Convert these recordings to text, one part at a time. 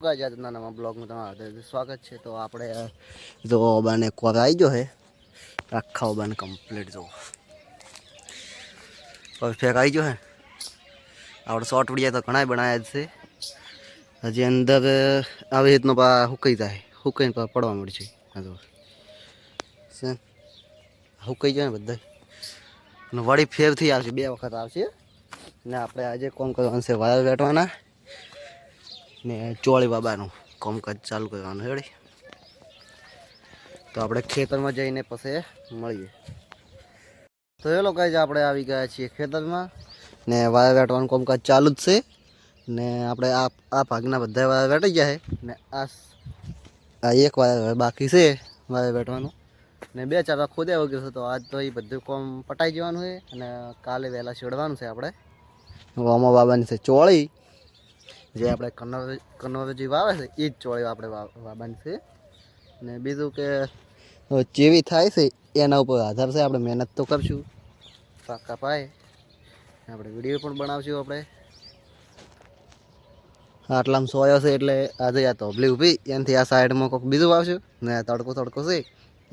નવા બ્લોગમાં તમારું સ્વાગત છે. તો આપણે જો ઓબાને કોર આવી ગયો છે આખા ઓબાને કમ્પ્લીટ જો. પરફેક્ટ આવી ગયો હે. આપણે શોર્ટ વિડીયા તો ઘણા બનાવ્યા જ છે. હજી અંદર આવી રીતનો પા હુકાઈ જાય હુકાઈને પા પડવા મળશે? જો. હુકાઈ જાય ને બધા વળી ફેરથી આવશે. બે વખત આવશે. ને આપણે આજે કોમ કરવાનું છે? વાયર વેટવાના ને ચોળી બાબાનું કામકાજ ચાલુ કરવાનું. હેડી તો આપણે ખેતરમાં જઈને પછી મળીએ. તો એ લોકો જ આપણે આવી ગયા છીએ ખેતરમાં. ને વાયર વેટવાનું કામકાજ ચાલુ જ છે. ને આપણે આ આ ભાગના બધા વાયર વેટાઈ ગયા છે. ને આ આ એક વાયર બાકી છે વાયર વેટવાનું. ને બે ચાર ખોદ્યા વગર છે. તો આજ તો એ બધું કોમ પટાઈ જવાનું છે. અને કાલે વહેલા છેડવાનું છે આપણે. વામા બાબાની છે ચોળી. જે આપણે કન્નર કન્નરજી વાવે છે એ જ ચોળી આપણે વાવવાની છે. ને બીજું કે જેવી થાય છે, એના ઉપર આધાર છે, આપણે મહેનત તો કરશું. પાકા પાય. આપણે વીડિયો પણ બનાવશું આપણે. આટલામાં સોયો છે એટલે આજે આ તોબલી ઊભી, એનાથી આ સાઈડમાં કોઈક બીજું વાવશું. ને તડકો તડકો છે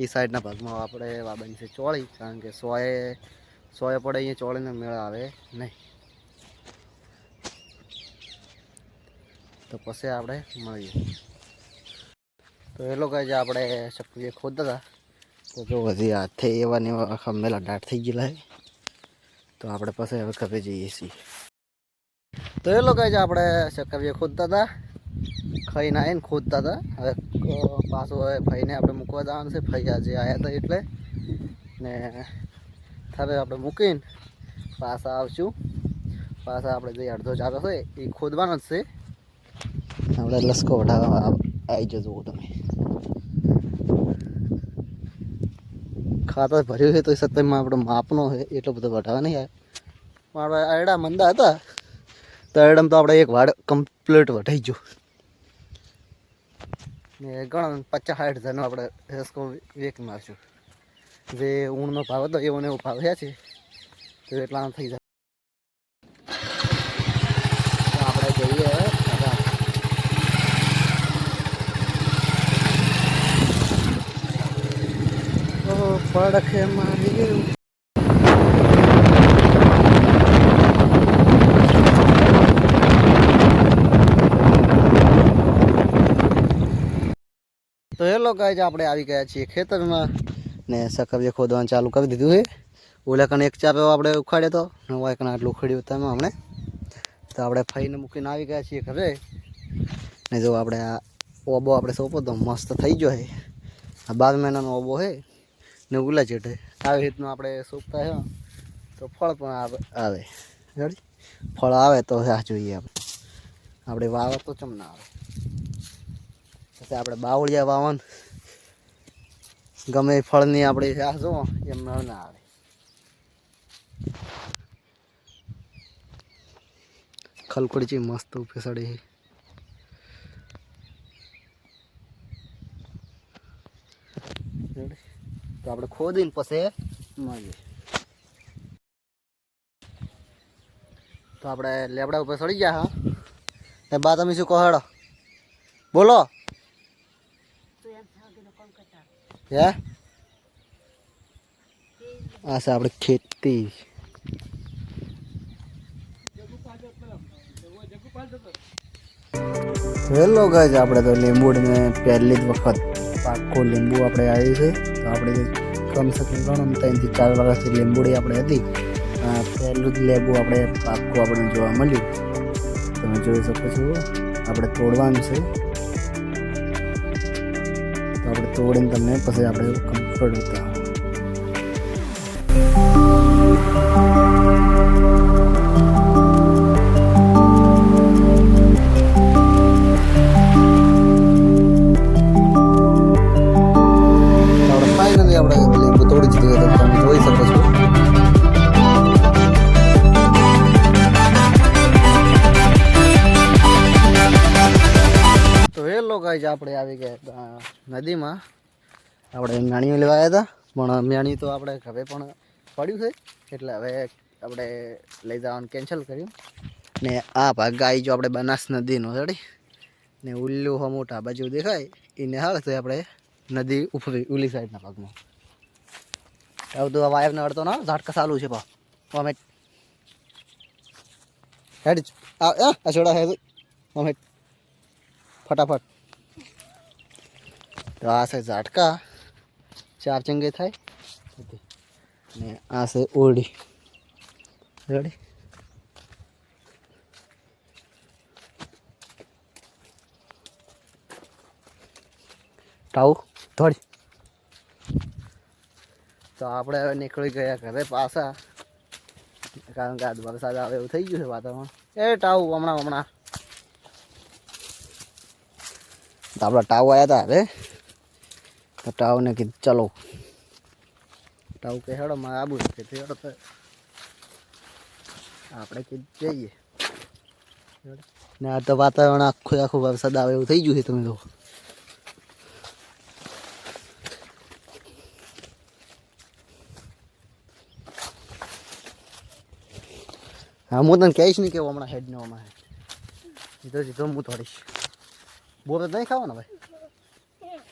એ સાઈડના ભાગમાં આપણે વાવવાની છે ચોળી, કારણ કે સોએ સોએ પડે અહીંયા ચોળીને મેળ આવે નહીં. તો પછી આપણે મળીએ. તો એ લોકો જે આપણે સક્રિય ખોદતા હતા, તો જો હજી હાથે એવા ને એવા ખંભેલા ડાટ થઈ ગયેલા તો આપણે પછી હવે ઘરે જઈએ છીએ. તો એ લોકો જે આપણે સક્રિય ખોદતા હતા, ખાઈને આવીને ખોદતા હતા. હવે પાછું હવે ભાઈને આપણે મૂકવા જવાનું છે. ભાઈ આજે આવ્યા હતા એટલે. ને હવે આપણે મૂકીને પાછા આવશું. પાછા આપણે જે અડધો ચાલો છે એ ખોદવાનો જ છે. આપણે લસકો વઢાવવા આવી જજો તમે ખાતર ભર્યું છે તો સત્તરમાં આપણો માપનો છે એટલો બધો વઢાવે નહીં આવે આપણે આયડા મંદા હતા તો આયડામાં તો આપણે એક વાડ કમ્પ્લીટ વઢાઈ ગયો ને ઘણા પચાસ સાઠ હજારનો આપણે રસકો વેક મારશું જે ઊણનો ભાવ હતો એવો ને એવો ભાવ થયા છે તો એટલા થઈ જાય તો આપણે જઈએ હવે આગળ. પડખે મારી ગયું તો હેલો ગાઈઝ, આપણે આવી ગયા છીએ ખેતરમાં ને સકરીએ ખોદવાનું ચાલુ કરી દીધું છે. ઓલા કણે એક ચાપો આપણે ઉખાડ્યો તો, નવા ઓલા આટલું ઉખાડ્યું તમે હમણે. તો આપણે ફઈને મૂકીને આવી ગયા છીએ ઘરે. ને જો આપણે આ ઓબો આપણે સોંપો તો મસ્ત થઈ ગયો છે. આ બાર મહિનાનો ઓબો છે. ને ઉલા ચેટે આવી રીતનું આપણે સૂકતા હોય તો ફળ પણ આવે ફળ આવે તો આ જોઈએ આપણે. આપણે વાવે તો ચમ ના આવે. પછી આપણે બાવળિયા વાવન. ગમે ફળની આપણે આ જો એમ ન આવે. ખલકોડી મસ્ત રેડી? તો આપણે ખોદીને પછી મળીએ. તો આપણે લેબડા ઉપર ચડી ગયા હા. એ બા, તમે શું કહો બોલો. હે? આ છે આપણે ખેતી. હેલો ગાય આપણે તો લીંબુડીને પહેલી જ વખત પાક્કો લીંબુ આપણે આવી છે. તો આપણે કમસે કમ ગણો ત્રણથી ચાર વર્ષથી લીંબુડી આપણે હતી. પહેલું જ લીંબુ આપણે પાકું આપણે જોવા મળ્યું. તમે જોઈ શકો છો, આપણે તોડવાનું છે. તો આપણે તોડીને તમને પછી આપણે કમ્ફર્ટ બતાવો. આપણે આવી ગયા નદીમાં. આપણે મેણીઓ લેવા આવ્યા હતા, પણ મેણી તો આપણે ઘરે પણ પડ્યું છે, એટલે હવે આપણે લઈ જવાનું કેન્સલ કર્યું. ને આ ભાગ આવી જો આપણે બનાસ નદીનો સડી ને ઉલ્લું હો મોટા બાજુ દેખાય, એને હાલ આપણે નદી ઉપરી ઉલી સાઈડના ભાગમાં. આવું તો વાયરને અડતો ના, ઝાટકા ચાલુ છે પા અમે હેડ આ છોડા હેડ અમે ફટાફટ. તો આ છે ઝાટકા ચાર ચંગે થાય ને આ છે ઓરડી રેડી ટાઉ થોડી તો આપણે હવે નીકળી ગયા ઘરે પાછા કારણ કે આજ વરસાદ આવે એવું થઈ ગયું છે વાતાવરણ એ ટાઉ હમણાં હમણાં તો આપણા ટાઉ આવ્યા હતા હવે તો ટાઉને કીધું, ચલો. ટાઉ કે, હેડો, મારે આબુ કે હેડો તો. આપણે કીધું, જઈએ. ને આ તો વાતાવરણ આખું આખું વરસાદ આવે એવું થઈ ગયું છે, તમે તો હા, હું તને કહીશ નહીં કે હમણાં હેડ અમારે સીધો સીધો હું થોડીશ બોરે નહીં ખાવાનો ભાઈ?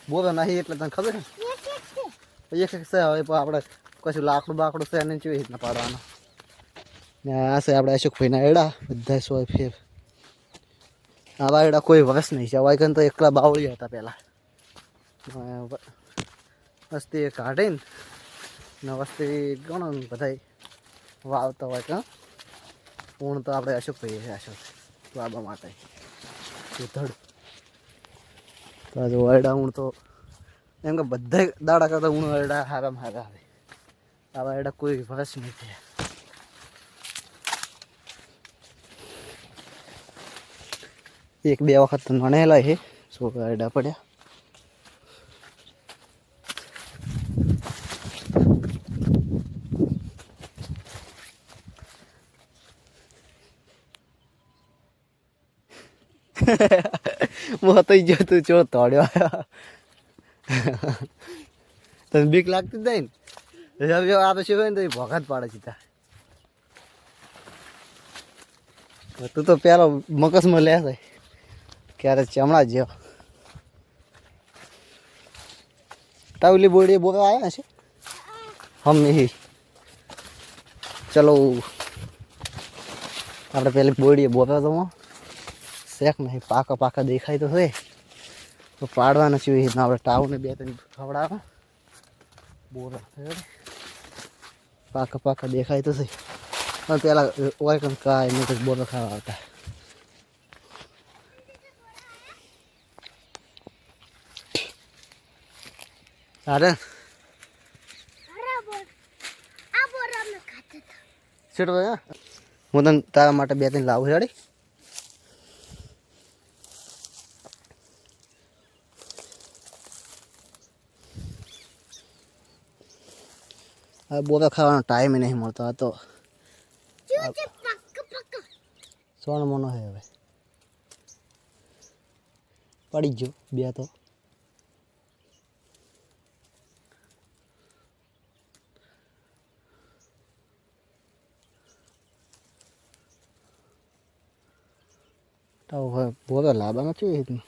બોરે નહીં એટલે તને ખબર છે? એક એક છે. હવે પણ આપણે કશું લાકડું બાકડું છે એને કેવી રીતના પાડવાનું? ને આ છે આપણે અશોકભાઈના એડા બધા સોય ફેર. આવા એડા કોઈ વસ નહીં છે અવાય તો એકલા બાવળી હતા પહેલાં. વસ્તી કાઢીને ને વસ્તી ગણો બધા વાવતા હોય કે ઊણ તો આપણે અશોકભાઈ છે અશોક વાબા માટે. ધડ. તો આજે વાયડા ઊણ તો એમ કે બધા દાડા કરતા ઊણ વાયડા હારામાં હારા આવે. આ વાયડા કોઈ વર્ષ નહીં થયા. એક બે વખત નણેલા છે સો વાયડા પડ્યા. હું હતો ગયો તું ચો તોડ્યો તને બીક લાગતી જ ને? હવે આ તો શું ને તો એ ભોગાત પાડે સીધા. તું તો પેલો મકસમાં લે છે. ક્યારે ચમડા જેવો. તાવલી બોડી બોકા આવ્યા છે? હમ ચલો. આપણે પેલી બોડીએ બોકા તો શેક નહીં પાકા પાકા દેખાય તો છે. તો પાડવાના નથી રીતના આપણે ટાવને બે ત્રણ ખવડાવે બોરા પાકા પાકા દેખાય તો છે. પણ પેલા હોય કંઈ કાંઈ નહીં કંઈક બોરો ખાવા આવતા. અરે હું. તને તારા માટે બે ત્રણ લાવું હેડી હવે બોરા ખાવાનો ટાઈમ નહીં મળતો. આ તો સોન મોનો હે હવે. પડી ગયો બે તો. તો હવે બોરા લાવવાનો છે રીતનું.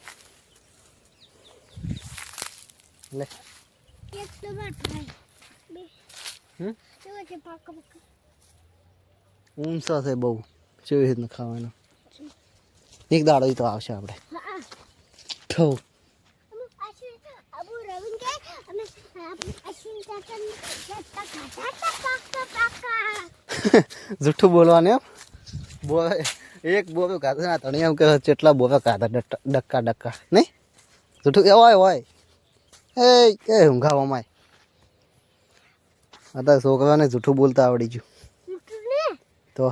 લે. ઊંચા છે બહુ. કેવી રીતના ખાવાનો. એક દાડો તો આવશે આપણે થવું જુઠ્ઠું બોલવાનું એમ બોલે. એક બોરો ખાધા ના તણી એમ કે કેટલા બોરો ખાધા ડક્કા ડક્કા. નહીં? જુઠ્ઠું એ હોય એ કે ઊંઘાવા માય તો છોકરાને જૂઠું બોલતા આવડી ગયું. તો?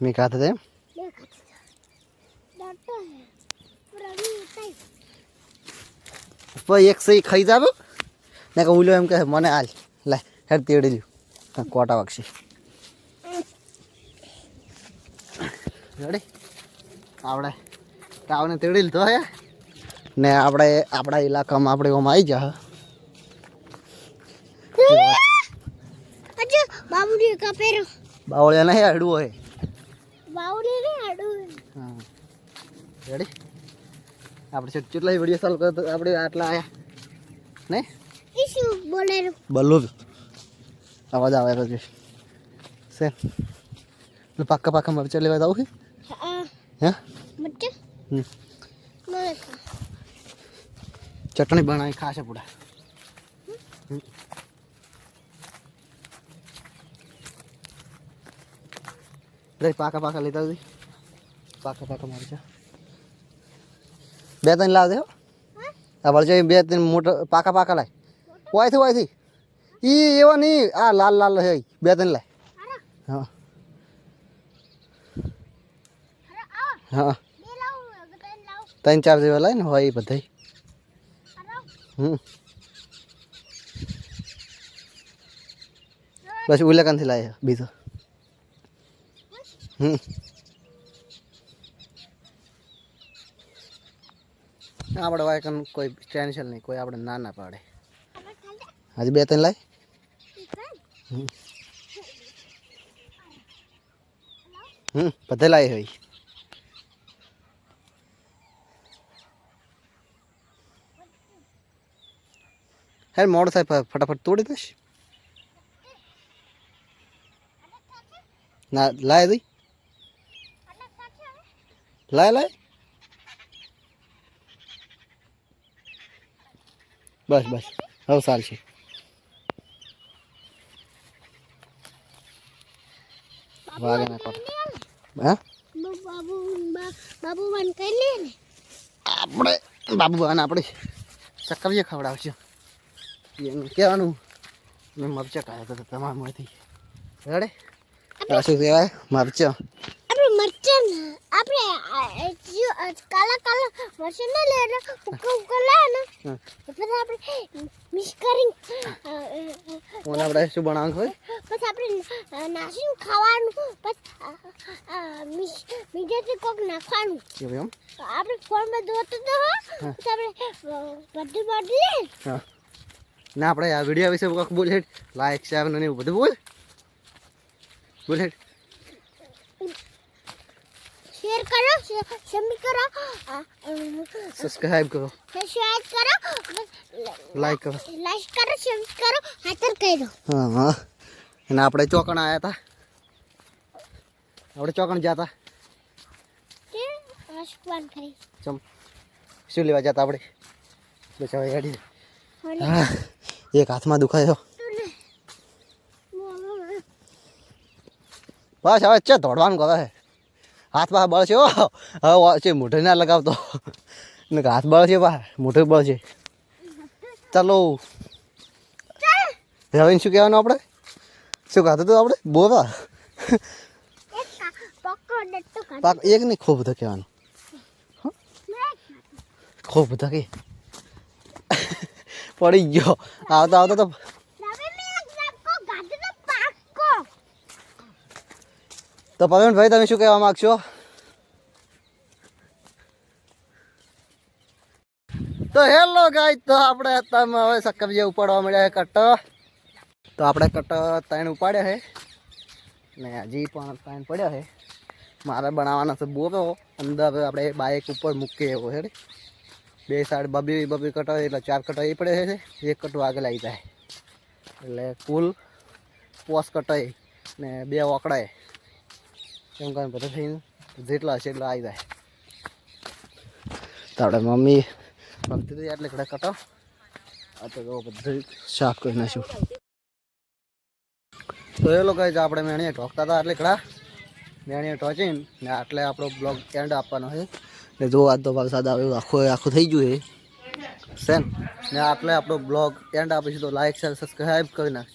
મેં ખાધા હતા એમ એક સહી ખાઈ જાવ ને કે ઉલો એમ કહે મને હાલ લે હેડ તેડી લ્યું. કોટા વાગશે. રેડી આપણે તાવને તેડી લીધો હે? ને આપણે આપણા ઇલાકામાં આપણે ઓમ આવી જા આજે બાબુડી કપેરો બાવળિયા નહીં હડવું હોય. બાબુડી ને આડું હા. રેડી આપણે કેટલા વીડિયો ચાલુ કરતો આપણે આટલા આયા? ને ઈ શું બોલેરો બોલો અવાજ આવે પછી સે પાક્કા પાક્કા મરચા લેવા જાવ હે. હમ. મને ચટણી બનાવી ખાશે પૂરા. પાકા પાકા લેતા હતી પાકા પાકા મરચા બે ત્રણ લાવ દે આ મરચા બે ત્રણ મોટા પાકા પાકા લાય. વાયથી વાયથી. ઈ એવો નહીં આ લાલ લાલ હે બે ત્રણ લાય. હા. હા. ત્રણ ચાર જેવા લાય ને હોય એ બધા હમ. બસ ઉલેકાનથી લાય બીજો. હમ. આપણે વાયકન કોઈ ટેન્શન નહીં, કોઈ આપણે ના ના પાડે. આજે બે ત્રણ લાય. હમ. બધે લાય હોય. હે મોડ થાય ફટાફટ તોડી દઈશ. ના લાય દઈ. લાય લાય. બસ બસ. હવે ચાલશે. વાગે ના કોટ. હા? બાબુ બાબુ બન કરી લે આપણે બાબુ બાને આપણે ચક્કરીએ ખવડાવશે. એનું કહેવાનું. મેં મરચા ખાયા હતા તમારામાંથી. રેડે? આ શું કહેવાય? મરચા. આપણે મરચન આપણે કાલા કાલા મરચન ના લે ને ઉકા ઉકા લે પછી આપણે મિક્સ કરી ઓને આપણે શું બનાવવાનું હોય પછી આપણે નાસીને ખાવાનું પછી બીજેથી કોક નાખવાનું. કેવું એમ? આપણે ફોનમાં જોતું તો પછી આપણે બધું બદલે હા. ના આપણે આ વીડિયો વિશે કોક બોલ હેડ લાઈક શેર ને એવું બધું બોલ. બોલ હેડ. શેર કરો સબમિટ કરો. અ, કરો. સબસ્ક્રાઇબ કરો. લાઈક કરો. લાઈક કરો સબમિટ કરો. હાથર કરો હા હા. અને આપણે ચોકણ આવ્યા હતા આપણે ચોકણ જતા ચમ શું લેવા જતા આપણે? બસ હવે હેડી. હા એક હાથમાં દુખાયો. બસ હવે છે દોડવાનું કરે. છે પાસે બળ છે હો. હવે છે મોઢે ના લગાવતો. ને હાથ બળ છે બા મોઢે બળ છે. ચાલો. હવે શું કહેવાનું આપણે શું ખાતું હતું આપણે કાઢ પાક એક નહીં ખૂબ બધા કહેવાનું. ખૂબ બધા કે. પડી ગયો. આવતા આવતા તો તો પવનભાઈ તમે શું કહેવા માગશો? તો હેલો ગાય તો આપણે તમે હવે સક્કરીએ ઉપાડવા મળ્યા છે તો આપણે કટ ત્રણ ઉપાડ્યા છે. ને હજી પણ ત્રણ પડ્યા છે. મારે બનાવવાનો છે બોરો. અંદર આપણે બાઇક ઉપર મૂકીએ એવો છે બે સાઈડ બબી બબી કટો એટલે ચાર કટો એ પડે છે એક કટો આગળ આવી જાય. એટલે કુલ પોસ કટાય ને બે ઓકડાય એમ કરીને બધા થઈને જેટલા હશે એટલા આવી જાય. તો આપણે મમ્મી ભક્તિ તો એટલે કડા કટો. આ તો બધું સાફ કરી નાખ્યું. તો એ લોકો આપણે મેણીએ ઢોકતા હતા એટલે કડા. મેણીએ ટોચીને ને આટલે આપણો બ્લોગ એન્ડ આપવાનો છે. ને જો આજ તો વરસાદ આવે આખો આખું થઈ ગયું છે સેમ. ને આટલે આપણો બ્લોગ એન્ડ આપીશું તો લાઈક શેર સબસ્ક્રાઈબ કરી નાખજો.